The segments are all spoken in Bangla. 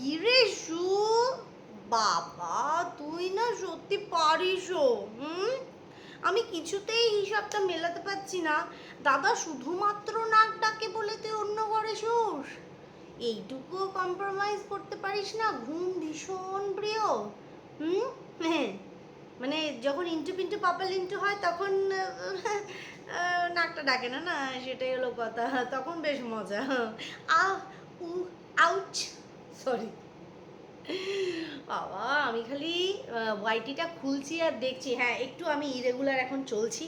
কি রে সু? বাবা, তুই না সত্যি পারিস হুম? আমি কিছুতেই হিসাবটা মেলাতে পারছি না। দাদা শুধুমাত্র নাক ডাকে বলে তুই অন্য ঘরে শোস। এইটুকুও কম্প্রোমাইজ করতে পারিস না, ঘুম ভীষণ প্রিয়, হুম? হ্যাঁ মানে যখন ইন্টু পিন্টু পাপাল ইন্টু হয় তখন নাকটা ডাকে না না, সেটাই হলো কথা, তখন বেশ মজা। আহ উ আউচ সরি বাবা, আমি খালি ওয়াইটিটা খুলছি আর দেখছি। হ্যাঁ একটু আমি ইরেগুলার এখন চলছি।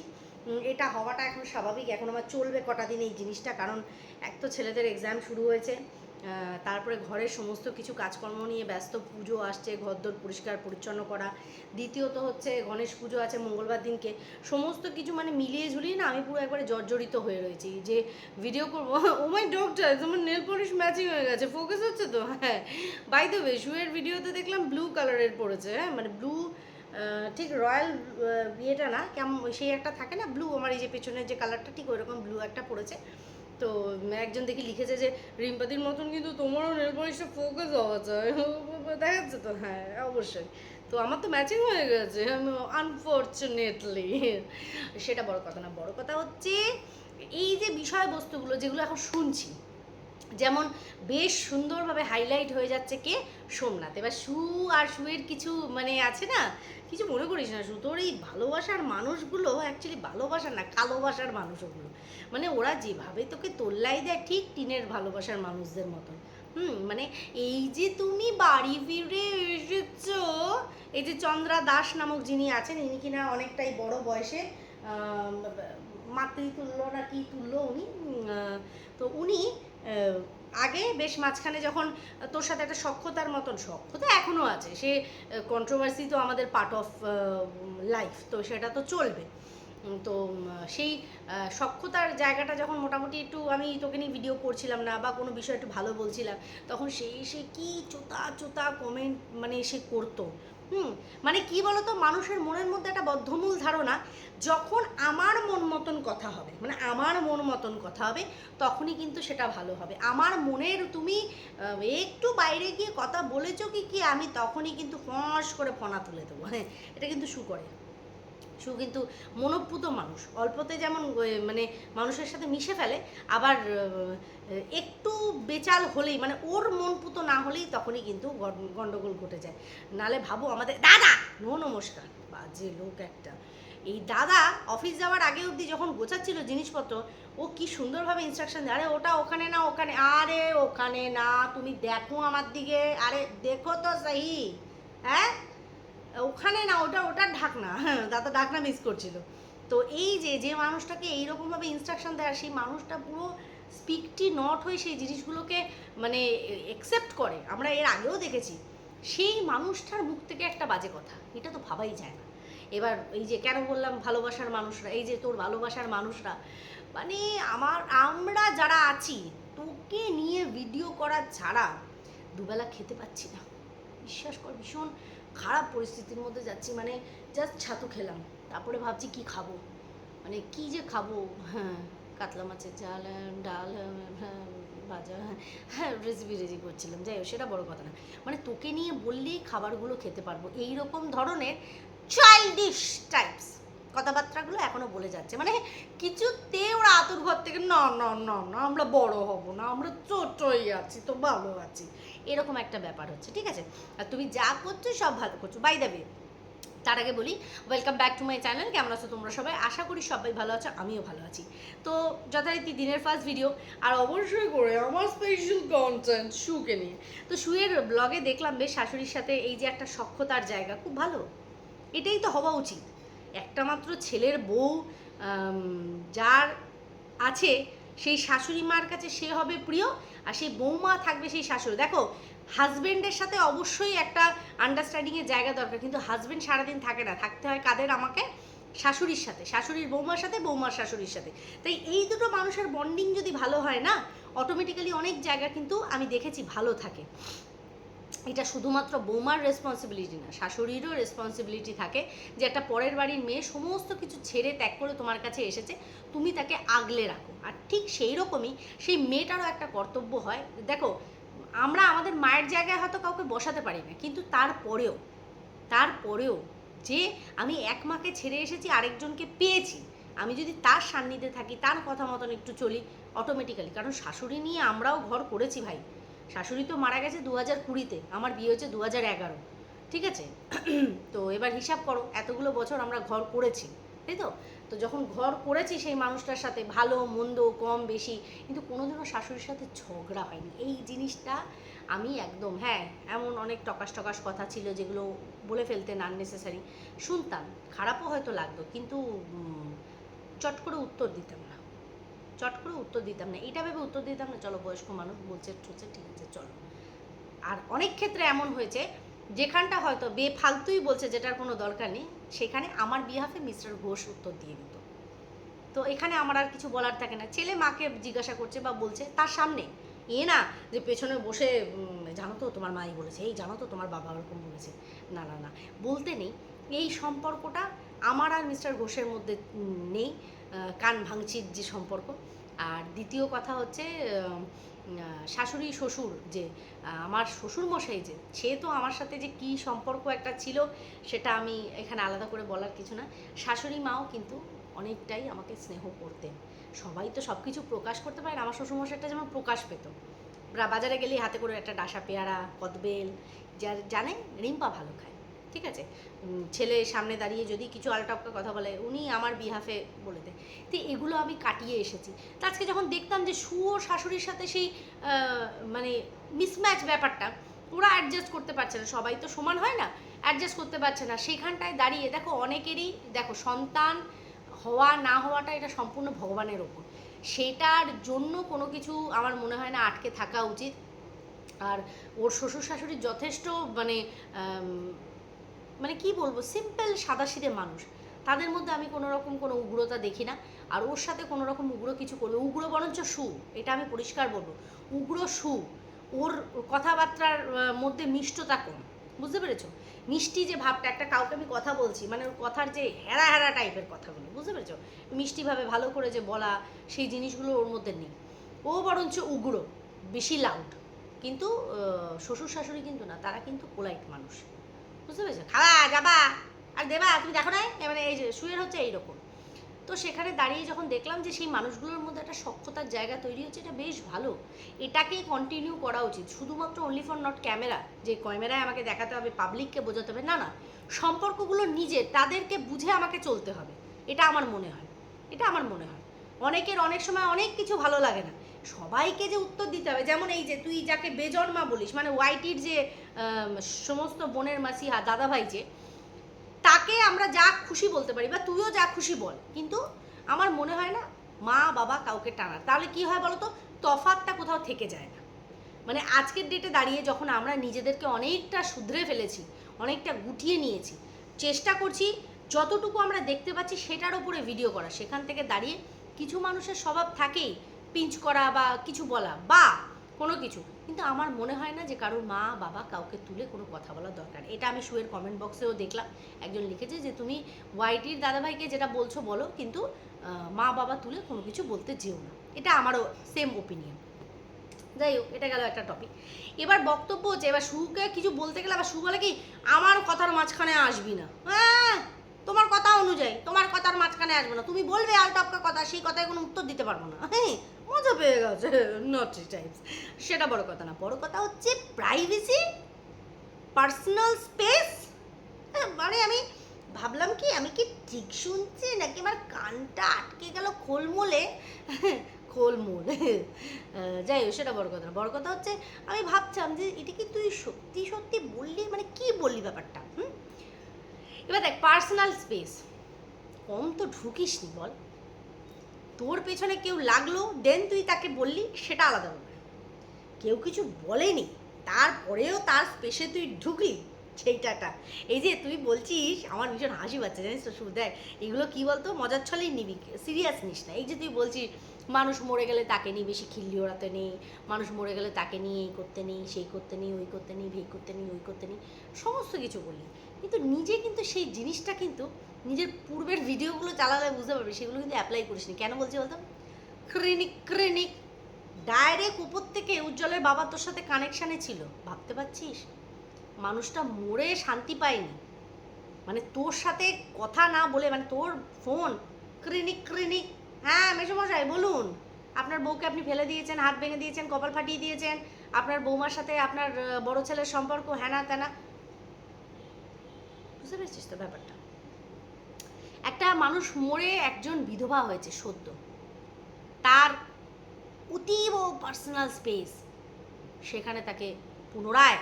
এটা হওয়াটা এখন স্বাভাবিক। এখন আমার চলবে কটা দিন এই জিনিসটা। কারণ এক তো ছেলেদের এক্সাম শুরু হয়েছে। তারপরে ঘরের সমস্ত কিছু কাজকর্ম নিয়ে ব্যস্ত, পুজো আসছে, ঘরদোর পরিষ্কার পরিচ্ছন্ন করা। দ্বিতীয়ত হচ্ছে গণেশ পুজো আছে মঙ্গলবার দিনকে। সমস্ত কিছু মানে মিলিয়ে ঝুলিয়ে না আমি পুরো একবারে জর্জরিত হয়ে রয়েছি। যে ভিডিও করব ও মাই ডক্টর তোমার নেল পলিশ ম্যাচিং হয়ে গেছে ফোকাস হচ্ছে তো? হ্যাঁ। বাই দ্য ওয়ে শুয়ের ভিডিওতে দেখলাম ব্লু কালারের পড়েছে হ্যাঁ? মানে ব্লু ঠিক রয়্যাল ইয়েটা না, কেমন সেই একটা থাকে না ব্লু আমার এই যে পেছনের যে কালারটা ঠিক ওইরকম ব্লু একটা পড়েছে। তো একজন দেখি লিখেছে যে, রিম্পাদির মতন কিন্তু তোমারও নেল পলিশটা ফোকাস হওয়া যায় দেখা যাচ্ছে তো হ্যাঁ অবশ্যই। তো আমার তো ম্যাচিং হয়ে গেছে আনফর্চুনেটলি সেটা বড় কথা না, বড় কথা হচ্ছে এই যে বিষয়বস্তুগুলো যেগুলো এখন শুনছি যেমন বেশ সুন্দরভাবে হাইলাইট হয়ে যাচ্ছে কে? সোমনাথ। এবার সু আর সুয়ের কিছু মানে আছে না? কিছু মনে করিস না সু। তোর এই ভালোবাসার মানুষগুলো অ্যাকচুয়ালি ভালোবাসার না, কালোবাসার মানুষ ওগুলো মানে ওরা যেভাবে তোকে তোল্লাই দেয়, ঠিক টিনের ভালোবাসার মানুষদের মতন। হুম মানে এই যে তুমি বাড়ি ফিরে এসেছ, এই যে চন্দ্রা দাস নামক যিনি আছেন, ইনি কিনা অনেকটাই বড় বয়সে মাতৃতুল্য না কি তুল্য উনি তো উনি আগে বেশ মাঝখানে যখন তোর সাথে একটা সক্ষতার মতন সক্ষতা এখনও আছে, সে কন্ট্রোভার্সি তো আমাদের পার্ট অফ লাইফ তো সেটা তো চলবে। তো সেই সক্ষতার জায়গাটা যখন মোটামুটি একটু আমি তোকে নিয়ে ভিডিও করছিলাম না বা কোনো বিষয় একটু ভালো বলছিলাম, তখন সেই সে কী চোতা চোতা কমেন্ট মানে সে করতো? হুম মানে কি বলতো, মানুষের মনের মধ্যে একটা বদ্ধমূল ধারণা, যখন আমার মন মতন কথা হবে মানে আমার মন মতন কথা হবে, তখনই কিন্তু সেটা ভালো হবে। আমার মনের তুমি একটু বাইরে গিয়ে কথা বলেছ কি কি, আমি তখনই কিন্তু ফস করে ফনা তুলে দেবো। হ্যাঁ এটা কিন্তু শু করে। সু কিন্তু মনোপুত মানুষ। অল্পতে যেমন মানে মানুষের সাথে মিশে ফেলে, আবার একটু বেচাল হলেই মানে ওর মনপুত না হলেই তখনই কিন্তু গন্ডগোল ঘটে যায়। নালে ভাবো আমাদের, দাদা! নো নমস্কার। বাজে লোক একটা। এই দাদা অফিস যাওয়ার আগে অবধি যখন গোছাচ্ছিল জিনিসপত্র, ও কি সুন্দরভাবে ইনস্ট্রাকশন আরে, ওটা ওখানে না, ওখানে। আরে, ওখানে না, তুমি দেখো আমার দিকে। আরে, দেখো তো সাহি। হ্যাঁ? ওখানে না, ওটা, ওটার ঢাকনা। হ্যাঁ দাদা ঢাকনা মিস করছিল। তো এই যে যে মানুষটাকে এইরকমভাবে ইনস্ট্রাকশন দেয়, সেই মানুষটা পুরো স্পিকটি নট হয়ে সেই জিনিসগুলোকে মানে একসেপ্ট করে। আমরা এর আগেও দেখেছি। সেই মানুষটার মুখ থেকে একটা বাজে কথা। এটা তো ভাবাই যায় না। এবার এই যে, কেন বললাম ভালোবাসার মানুষরা, এই যে তোর ভালোবাসার মানুষরা। মানে আমার, আমরা যারা আছি, তোকে নিয়ে ভিডিও করা ছাড়া দুবেলা খেতে পাচ্ছি না। বিশ্বাস কর, ভীষণ খারাপ পরিস্থিতির মধ্যে যাচ্ছি মানে জাস্ট ছাতু খেলাম। তারপরে ভাবছি কি খাব? মানে কি যে খাব? হ্যাঁ কাতলা মাছের ঝাল হ্যাঁ, ডাল হ্যাঁ, ভাজা হ্যাঁ হ্যাঁ রেসিপি রেসি করছিলাম। যাই হোক সেটা বড় কথা না। মানে তোকে নিয়ে বললেই খাবারগুলো খেতে পারব। এই রকম ধরনের চাইল্ডিশ টাইপস কথাবার্তাগুলো এখনও বলে যাচ্ছে। মানে কিছুতে ওরা আতুর ঘর থেকে, না না না না, আমরা বড় হব না, আমরা ছোটই আছি, তো ভালো আছি। এরকম একটা ব্যাপার হচ্ছে, ঠিক আছে? আর তুমি যা করছ সব ভালো করছ। বাই দ্য তার আগে বলি welcome back to my channel কেমন আছো তোমরা সবাই? আশা করি সবাই ভালো আছো, আমিও ভালো আছি। তো যথারীতি দিনের ফার্স্ট ভিডিও আর অবশ্যই করে আমার স্পেশাল কন্টেন্ট শুকে নিয়ে। তো শুয়ের ব্লগে দেখলাম বেশ শাশুড়ির সাথে এই যে একটা সক্ষতার জায়গা, খুব ভালো? এটাই তো হওয়া উচিত। একটা মাত্র ছেলের বউ যার আছে, সেই শাশুড়ি মার কাছে সে হবে প্রিয়, আর সেই বৌমা থাকবে সেই শাশুড়ি। দেখো হাজবেন্ডের সাথে অবশ্যই একটা আন্ডারস্ট্যান্ডিংয়ের জায়গা দরকার, কিন্তু হাজবেন্ড সারাদিন থাকে না। থাকতে হয় কাদের? আমাকে শাশুড়ির সাথে, শাশুড়ির বৌমার সাথে, বৌমার শাশুড়ির সাথে। তাই এই দুটো মানুষের বন্ডিং যদি ভালো হয় না অটোমেটিক্যালি অনেক জায়গা কিন্তু আমি দেখেছি ভালো থাকে। এটা শুধুমাত্র বৌমার রেসপন্সিবিলিটি না, শাশুড়িরও রেসপন্সিবিলিটি থাকে যে একটা পরের বাড়ির মেয়ে সমস্ত কিছু ছেড়ে ত্যাগ করে তোমার কাছে এসেছে, তুমি তাকে আগলে রাখো। আর ঠিক সেই রকমই সেই মেয়েটারও একটা কর্তব্য হয়। দেখো, আমরা আমাদের মায়ের জায়গায় হয়তো কাউকে বসাতে পারি না, কিন্তু তারপরেও তারপরেও যে আমি এক মাকে ছেড়ে এসেছি, আরেকজনকে পেয়েছি, আমি যদি তার সান্নিধ্যে থাকি, তার কথা মতন একটু চলি অটোমেটিক্যালি কারণ শাশুড়ি নিয়ে আমরাও ঘর করেছি ভাই। শাশুড়ি তো মারা গেছে দু হাজার কুড়িতে, আমার বিয়ে হচ্ছে দু হাজার এগারো, ঠিক আছে? তো এবার হিসাব করো, এতগুলো বছর আমরা ঘর করেছি, তাই তো? তো যখন ঘর করেছি সেই মানুষটার সাথে ভালো, মন্দ, কম, বেশি, কিন্তু কোনোদিনও শাশুড়ির সাথে ঝগড়া হয়নি। এই জিনিসটা আমি একদম হ্যাঁ এমন অনেক টকাস টকাস কথা ছিল যেগুলো বলে ফেলতেন আননেসেসারি শুনতাম, খারাপও হয়তো লাগতো, কিন্তু চট করে উত্তর দিতাম। চট করে উত্তর দিতাম না। এটা ভেবে উত্তর দিতাম না, চলো বয়স্ক মানুষ বলছে ঠুলছে ঠিক আছে, চলো। আর অনেক ক্ষেত্রে এমন হয়েছে, যেখানটা হয়তো বেফালতুই বলছে যেটার কোনো দরকার নেই, সেখানে আমার বিহাফে মিস্টার ঘোষ উত্তর দিয়ে দিত। তো এখানে আমার আর কিছু বলার থাকে না। ছেলে মাকে জিজ্ঞাসা করছে বা বলছে, তার সামনে, এ না, যে পেছনে বসে জানো তো তোমার মাই বলেছে, এই জানো তো তোমার বাবা ওরকম বলেছে। না না না, বলতে নেই। এই সম্পর্কটা আমার আর মিস্টার ঘোষের মধ্যে নেই কান ভাঙচির যে সম্পর্ক। আর দ্বিতীয় কথা হচ্ছে শাশুড়ি, শ্বশুর যে আমার শ্বশুর মশাই যে, সে তো আমার সাথে যে কি সম্পর্ক একটা ছিল, সেটা আমি এখানে আলাদা করে বলার কিছু না। শাশুড়ি মাও কিন্তু অনেকটাই আমাকে স্নেহ করতেন। সবাই তো সব কিছু প্রকাশ করতে পারে। আমার শ্বশুরমশাইটা যেমন প্রকাশ পেত। বাজারে গেলেই হাতে করে একটা ডাসা পেয়ারা, কদবেল, যার জানে রিম্পা ভালো খায়। ঠিক আছে? ছেলে সামনে দাঁড়িয়ে যদি কিছু আলটাপকা কথা বলে, উনি আমার বিহাফে বলে দেয়। তো এগুলো আমি কাটিয়ে এসেছি। তা আজকে যখন দেখতাম যে ও শাশুড়ির সাথে সেই মানে মিসম্যাচ ব্যাপারটা, ওরা অ্যাডজাস্ট করতে পারছে না। সবাই তো সমান হয় না অ্যাডজাস্ট করতে পারছে না। সেখানটায় দাঁড়িয়ে, দেখো অনেকেরই, দেখো সন্তান হওয়া, না হওয়াটা এটা সম্পূর্ণ ভগবানের ওপর। সেটার জন্য কোনো কিছু আমার মনে হয় না আটকে থাকা উচিত। আর ওর শ্বশুর শাশুড়ি যথেষ্ট মানে মানে কি বলব সিম্পল সাদাসিধে মানুষ। তাদের মধ্যে আমি কোনো রকম কোনো উগ্রতা দেখি না। আর ওর সাথে কোনো রকম উগ্র কিছু করবে উগ্র বরঞ্চ সু, এটা আমি পরিষ্কার বলব। উগ্র সু, ওর কথাবার্তার মধ্যে মিষ্টতা কম। বুঝতে পেরেছ? মিষ্টি যে ভাবটা, একটা কাউকে আমি কথা বলছি মানে ওর কথার যে হেরা হেরা টাইপের কথাগুলো, বুঝতে পেরেছ? মিষ্টিভাবে ভালো করে যে বলা, সেই জিনিসগুলো ওর মধ্যে নেই। ও বরঞ্চ উগ্র, বেশি লাউড কিন্তু শ্বশুর শাশুড়ি কিন্তু না, তারা কিন্তু পোলাইট মানুষ। বুঝতে পেরেছ? খাওয়া যাবা। আর দেবা, তুমি দেখো না মানে এই যে শুয়ের হচ্ছে এইরকম। তো সেখানে দাঁড়িয়ে যখন দেখলাম যে সেই মানুষগুলোর মধ্যে একটা সক্ষতার জায়গা তৈরি হচ্ছে, এটা বেশ ভালো। এটাকেই কন্টিনিউ করা উচিত। শুধুমাত্র অনলি ফর নট ক্যামেরা যে ক্যামেরায় আমাকে দেখাতে হবে পাবলিককে বোঝাতে হবে, না না। সম্পর্কগুলো নিজে, তাদেরকে বুঝে আমাকে চলতে হবে। এটা আমার মনে হয়। এটা আমার মনে হয়। অনেকের অনেক সময় অনেক কিছু ভালো লাগে না। সবাইকে যে উত্তর দিতে হবে, যেমন এই যে তুই যাকে বেজন্মা বলিস মানে ওয়াইটির যে সমস্ত বোনের মাসি হা দাদাভাই যে, তাকে আমরা যা খুশি বলতে পারি বা তুইও যা খুশি বল, কিন্তু আমার মনে হয় না মা বাবা কাউকে টানা তাহলে কি হয় বলো তো তফাতটা কোথাও থেকে যায় না। মানে আজকের ডেটে দাঁড়িয়ে যখন আমরা নিজেদেরকে অনেকটা শুধরে ফেলেছি, অনেকটা গুটিয়ে নিয়েছি, চেষ্টা করছি যতটুকু আমরা দেখতে পাচ্ছি সেটার উপরে ভিডিও করা। সেখান থেকে দাঁড়িয়ে কিছু মানুষের স্বভাব থাকেই পিঞ্চ করা বা কিছু বলা, বা কোনো কিছু। কিন্তু আমার মনে হয় না যে কারোর মা, বাবা কাউকে তুলে কোনো কথা বলার দরকার। এটা আমি শুয়ের কমেন্ট বক্সেও দেখলাম। একজন লিখেছে যে, তুমি ওয়াইটির দাদাভাইকে যেটা বলছো বলো, কিন্তু মা, বাবা তুলে কোনো কিছু বলতে যেও না। এটা আমারও সেম ওপিনিয়ন যাই হোক, এটা গেল একটা টপিক এবার বক্তব্য হচ্ছে, এবার সুকে কিছু বলতে গেলে আবার সু বলে কি, আমার কথার মাঝখানে আসবি না। হ্যাঁ তোমার কথা অনুযায়ী, তোমার কথার মাঝখানে আসবে না। তুমি বলবে আলটপকা কথা, সেই কথায় কোনো উত্তর দিতে পারব না। হ্যাঁ মজা পেয়ে গেছে নটি টাইমস সেটা বড় কথা না, বড় কথা হচ্ছে প্রাইভেসি পার্সোনাল স্পেস মানে আমি ভাবলাম কি, আমি কি ঠিক শুনছি নাকি আমার কানটা আটকে গেল খোলমোলে? খোলমোল যাই হোক, সেটা বড় কথা না, বড় কথা হচ্ছে আমি ভাবছিলাম যে এটা কি তুই সত্যি সত্যি বললি? মানে কি বললি ব্যাপারটা, হুম? এবার দেখ পার্সোনাল স্পেস কম তো ঢুকিস নি বল। তোর পেছনে কেউ লাগল দেন তুই তাকে বললি, সেটা আলাদা ব্যাপার। কেউ কিছু বলেনি, তারপরেও তার স্পেসে তুই ঢুকলি, সেইটাটা। এই যে তুই বলছিস, আমার ভীষণ হাসি পাচ্ছে, জানিস তো শুধু, দেখ, এগুলো কি বলতো, মজার ছলেই নিবি সিরিয়াস নিস না। এই যে তুই বলছিস, মানুষ মরে গেলে তাকে নিয়ে বেশি খিল্লি ওড়াতে নেই, মানুষ মরে গেলে তাকে নিয়ে এই করতে নেই, সেই করতে নেই, ওই করতে নেই, ভেই করতে নেই, ওই করতে নেই, সমস্ত কিছু বললি। কিন্তু নিজে কিন্তু সেই জিনিসটা কিন্তু নিজের পূর্বের ভিডিওগুলো চালালে বুঝতে পারবি, সেগুলো কিন্তু অ্যাপ্লাই করিস নি কেন বলছি বলতো? ক্রিনিক ক্রিনিক ডাইরেক্ট উপর থেকে উজ্জ্বলের বাবা তোর সাথে কানেকশানে ছিল। ভাবতে পারছিস? মানুষটা মরে শান্তি পায়নি। মানে তোর সাথে কথা না বলে মানে তোর ফোন ক্রিনিক ক্রিনিক হ্যাঁ মেসমশাই, বলুন। আপনার বউকে আপনি ফেলে দিয়েছেন, হাত ভেঙে দিয়েছেন, কপাল ফাটিয়ে দিয়েছেন, আপনার বৌমার সাথে আপনার বড় ছেলের সম্পর্ক, হ্যানা ত্যানা। বুঝতে পেরেছিস তো ব্যাপারটা? একটা মানুষ মরে একজন বিধবা হয়েছে, সদ্য। তার অতীব পার্সোনাল স্পেস সেখানে তাকে পুনরায়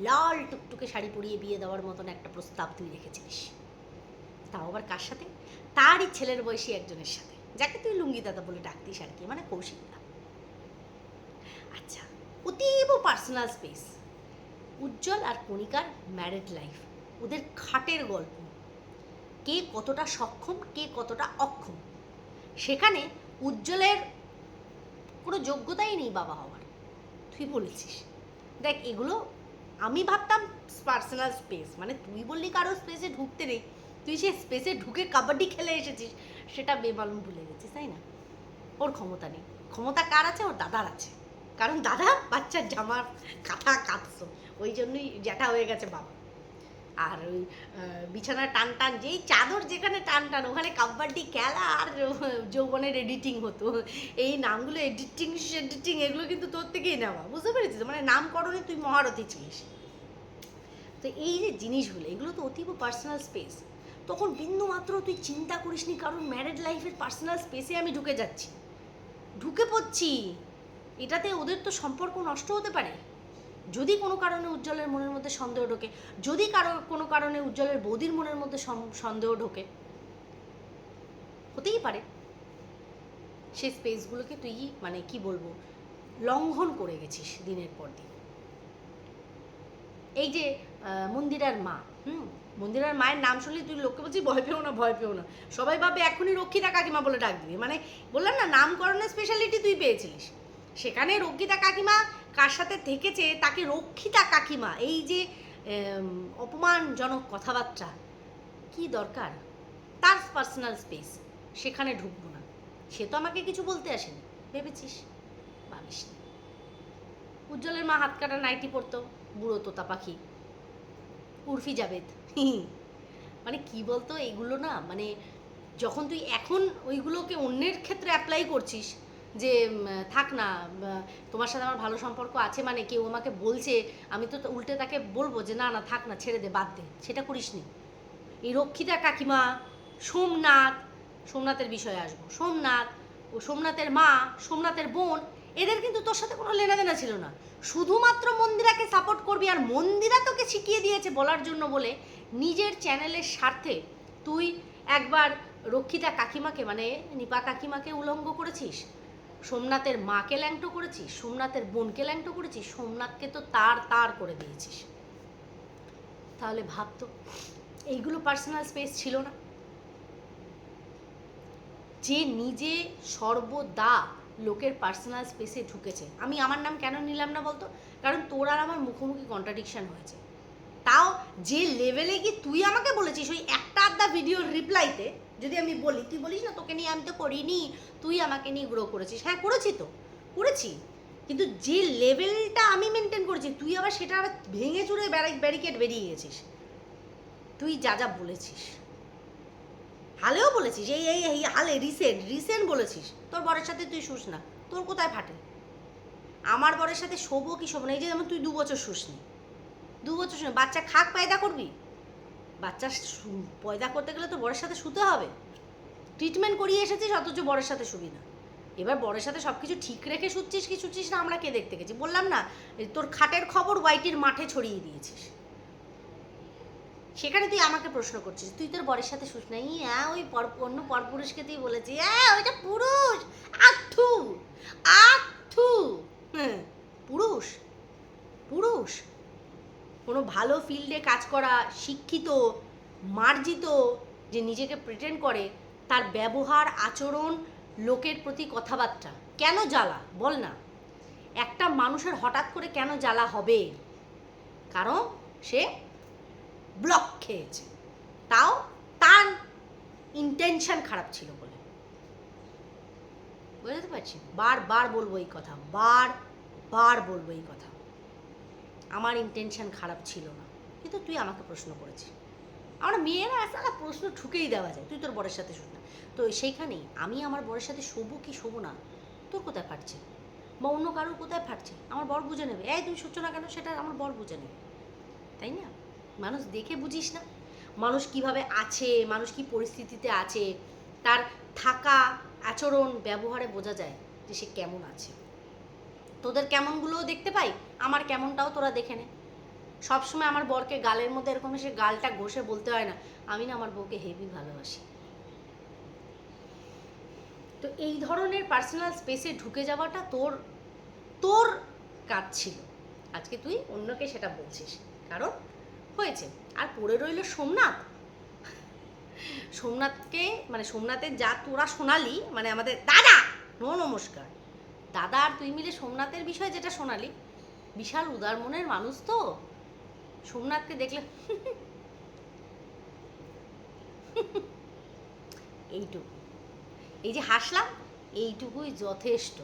লাল টুকটুকে শাড়ি পরিয়ে বিয়ে দেওয়ার মতন একটা প্রস্তাব তুই রেখেছিলিস। তাও আবার কার সাথে? তারই ছেলের বয়সী একজনের সাথে। যাকে তুই লুঙ্গি দাদা বলে ডাকতিস আর কি মানে কৌশিকদা। আচ্ছা অতীব পার্সোনাল স্পেস উজ্জ্বল আর কণিকার ম্যারিড লাইফ ওদের খাটের গল্প। কে কতটা সক্ষম, কে কতটা অক্ষম। সেখানে উজ্জ্বলের কোনো যোগ্যতাই নেই বাবা হওয়ার। তুই বলেছিস। দেখ, এগুলো আমি ভাবতাম পার্সোনাল স্পেস মানে তুই বললি কারও স্পেসে ঢুকতে নেই। তুই সে স্পেসে ঢুকে কাবাডি খেলে এসেছিস, সেটা বেমালুম ভুলে গেছিস, তাই না? ওর ক্ষমতা নেই। ক্ষমতা কার আছে? ওর দাদার আছে। কারণ দাদা বাচ্চার জামার কাঁথা কাঁদছো ওই জন্যই জ্যাঠা হয়ে গেছে বাবা। আর ওই আহ, বিছানার টান টান যেই চাদর যেখানে টান টান ওখানে কাবাডি খেলা আর যৌবনের এডিটিং হতো। এই নামগুলো এডিটিং এডিটিং এগুলো কিন্তু তোর থেকেই নেওয়া বুঝতে পেরেছিস? মানে নামকরণে তুই মহারথী ছিলিস। তো এই যে জিনিসগুলো এগুলো তো অতীব পার্সোনাল স্পেস তখন বিন্দু মাত্র তুই চিন্তা করিসনি কারণ ম্যারেড লাইফের পার্সোনাল স্পেসে আমি ঢুকে যাচ্ছি। ঢুকে পড়ছি। এটাতে ওদের তো সম্পর্ক নষ্ট হতে পারে। যদি কোনো কারণে উজ্জ্বলের মনের মধ্যে সন্দেহ ঢোকে, যদি কারও, কোনো কারণে উজ্জ্বলের বৌদির মনের মধ্যে সন্দেহ ঢোকে, হতেই পারে। সেই স্পেসগুলোকে তুই মানে কি বলব, লঙ্ঘন করে গেছিস দিনের পর দিন। এই যে মন্দিরার মা, হুম? মন্দিরার মায়ের নাম শুনলে তুই লোককে বলছিস, ভয় পেও না, ভয় পেও না। সবাই ভাবে এখনই রক্ষিতা কাকিমা বলে ডাক দিবি। মানে বললাম না, নামকরণের স্পেশালিটি তুই পেয়েছিলিস। সেখানে রক্ষিতা কাকিমা কার সাথে থেকেছে, তাকে রক্ষিতা কাকিমা, এই যে অপমানজনক কথাবার্তা, কি দরকার? তার পার্সোনাল স্পেস সেখানে ঢুকবো না। সে তো আমাকে কিছু বলতে আসেনি। ভেবেছিস? ভাবিস। উজ্জ্বলের মা হাত কাটা নাইটি পরতো, বুড়ো তোতা পাখি। উর্ফি জাবেদ। মানে কি বলতো, এগুলো না মানে যখন তুই এখন ওইগুলোকে অন্যের ক্ষেত্রে অ্যাপ্লাই করছিস যে থাক না তোমার সাথে আমার ভালো সম্পর্ক আছে মানে কেউ আমাকে বলছে, আমি তো উল্টে তাকে বলব যে, না না, থাক না, ছেড়ে দে, বাদ দে। সেটা করিসনি এই রক্ষিতা কাকিমা, সোমনাথ, সোমনাথের বিষয়ে আসব। সোমনাথ, ও সোমনাথের মা, সোমনাথের বোন, এদের কিন্তু তোর সাথে কোনো লেনাদেনা ছিল না। শুধুমাত্র মন্দিরাকে সাপোর্ট করবি আর মন্দিরা তোকে শিখিয়ে দিয়েছে বলার জন্য বলে নিজের চ্যানেলের স্বার্থে তুই একবার রক্ষিতা কাকিমাকে মানে নিপা কাকিমাকে উলঙ্গ করেছিস সোমনাথের মাকে ল্যাংটো করেছিস, সোমনাথের বোনকে ল্যাংটো করেছিস, সোমনাথকে তো তার তার করে দিয়েছিস। তাহলে ভাবতো এইগুলো পার্সোনাল স্পেস ছিল না। যে নিজে সর্বদা লোকের পার্সোনাল স্পেসে ঢুকেছে। আমি আমার নাম কেন নিলাম না বলতো? কারণ তোর আর আমার মুখোমুখি কন্ট্রাডিকশন হয়েছে। তাও যে লেভেলে কি তুই আমাকে বলেছিস, ওই একটা আধা ভিডিওর রিপ্লাইতে যদি আমি বলি, তুই বলিস না, তোকে নিয়ে আমি তো করিনি, তুই আমাকে নিয়ে গ্রো করেছিস। হ্যাঁ করেছি তো, করেছি। কিন্তু যে লেভেলটা আমি মেনটেন করেছি, তুই আবার সেটা আবার ভেঙে চুরে ব্যারিকেড বেরিয়ে গেছিস। তুই যা যা বলেছিস। হালেও বলেছিস, এই এই এই, হালে রিসেন্ট রিসেন্ট বলেছিস। তোর বরের সাথে তুই শুস না, তোর কোথায় ফাটে? আমার বরের সাথে শোবো কি শোবো না, এই যে যেমন তুই দু বছর শুসনি। দু বছর শুনে বাচ্চা খাক পায়দা করবি? বাচ্চা পয়দা করতে গেলে তো বরের সাথে শুতে হবে। ট্রিটমেন্ট করিয়ে এসেছিস, অথচ বরের সাথে শুবি না। এবার বরের সাথে সব কিছু ঠিক রেখে শুচ্ছিস কি শুচ্ছিস না, আমরা কে দেখতে গেছি? বললাম না তোর খাটের খবর ওয়াইটির মাঠে ছড়িয়ে দিয়েছিস। সেখানে তুই আমাকে প্রশ্ন করছিস, তুই তোর বরের সাথে শুস নাই? হ্যাঁ ওই পর, অন্য পরপুরুষকে তুই বলেছি হ্যাঁ ওইটা পুরুষ আথু আথু হ্যাঁ পুরুষ পুরুষ। কোনো ভালো ফিল্ডে কাজ করা শিক্ষিত, মার্জিত, যে নিজেকে প্রেটেন্ড করে, তার ব্যবহার, আচরণ, লোকের প্রতি কথাবার্তা। কেন জ্বালা? বল না। একটা মানুষের হঠাৎ করে কেন জ্বালা হবে? কারণ সে ব্লক খেয়েছে। তাও তার ইন্টেনশন খারাপ ছিল বলে। বুঝতে পারছি? বার বার বলব এই কথা। বার বার বলব এই কথা। আমার ইন্টেনশন খারাপ ছিল না। কিন্তু তুই আমাকে প্রশ্ন করেছিস। আমার মেয়েরা সারা প্রশ্ন ঠুকেই দেওয়া যায়। তুই তোর বরের সাথে শুস না। তো সেইখানেই আমি আমার বরের সাথে শোবো কি শোবো না, তোর কোথায় ফাটছে? বা অন্য কারোর কোথায় ফাটছে? আমার বর বুঝে নেবে। এই তুমি শুচ্ছ না কেন? সেটা আমার বর বুঝে নেবে। তাই না? মানুষ দেখে বুঝিস না। মানুষ কীভাবে আছে, মানুষ কি পরিস্থিতিতে আছে, তার থাকা আচরণ, ব্যবহারে বোঝা যায় যে সে কেমন আছে। তোদের কেমনগুলোও দেখতে পাই? আমার কেমনটাও তোরা দেখে নে। সবসময় আমার বরকে গালের মধ্যে এরকম এসে গালটা ঘষে বলতে হয় না। আমি না আমার বউকে হেভি ভালোবাসি। তো এই ধরনের পার্সোনাল স্পেসে ঢুকে যাওয়াটা তোর তোর কাজ ছিল। আজকে তুই অন্যকে সেটা বলছিস। কারণ হয়েছে। আর পড়ে রইল সোমনাথ। সোমনাথকে মানে সোমনাথের যা তোরা শোনালি মানে আমাদের দাদা নমস্কার। দাদা আর তুই মিলে সোমনাথের বিষয়ে যেটা শোনালি বিশাল উদার মনের মানুষ তো। সোমনাথকে দেখলে এইটুকু। এই যে হাসলাম, এইটুকুই যথেষ্ট।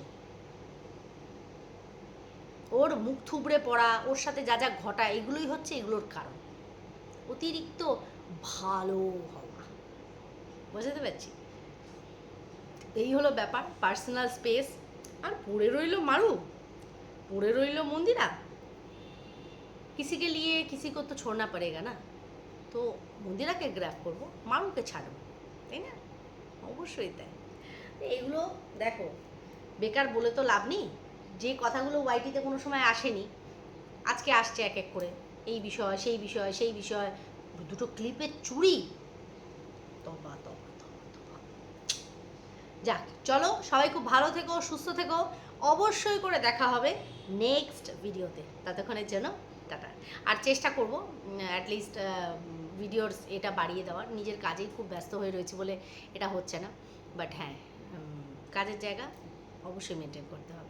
ওর মুখ থুবড়ে পড়া, ওর সাথে যা যা ঘটা, এগুলোই হচ্ছে এগুলোর কারণ। অতিরিক্ত ভালো হওয়া। বুঝতে পারছি? এই হলো ব্যাপার পার্সোনাল স্পেস আর পড়ে রইল মারু। পড়ে রইল মন্দিরা किसी के लिए किसी को तो छोड़ना पड़ेगा না তো মন্দিরাকে গ্র্যাপ করবো মারুকে ছাড়বো তাই না অবশ্যই তাই তো এগুলো দেখো বেকার বলে তো লাভ নেই যে কথাগুলো ওয়াইটিতে কোনো সময় আসেনি আজকে আসছে এক এক করে এই বিষয় সেই বিষয় সেই বিষয় দুটো ক্লিপের চুড়ি তবা তবা তবা তবা যাক চলো সবাই খুব ভালো থেকো সুস্থ থেকো অবশ্যই করে দেখা হবে নেক্সট ভিডিওতে। ততক্ষণের জন্য টাটা। আর চেষ্টা করব অ্যাটলিস্ট ভিডিওর এটা বাড়িয়ে দেওয়ার। নিজের কাজেই খুব ব্যস্ত হয়ে রয়েছে বলে এটা হচ্ছে না। বাট হ্যাঁ কাজের জায়গা অবশ্যই মেনটেন করতে হবে।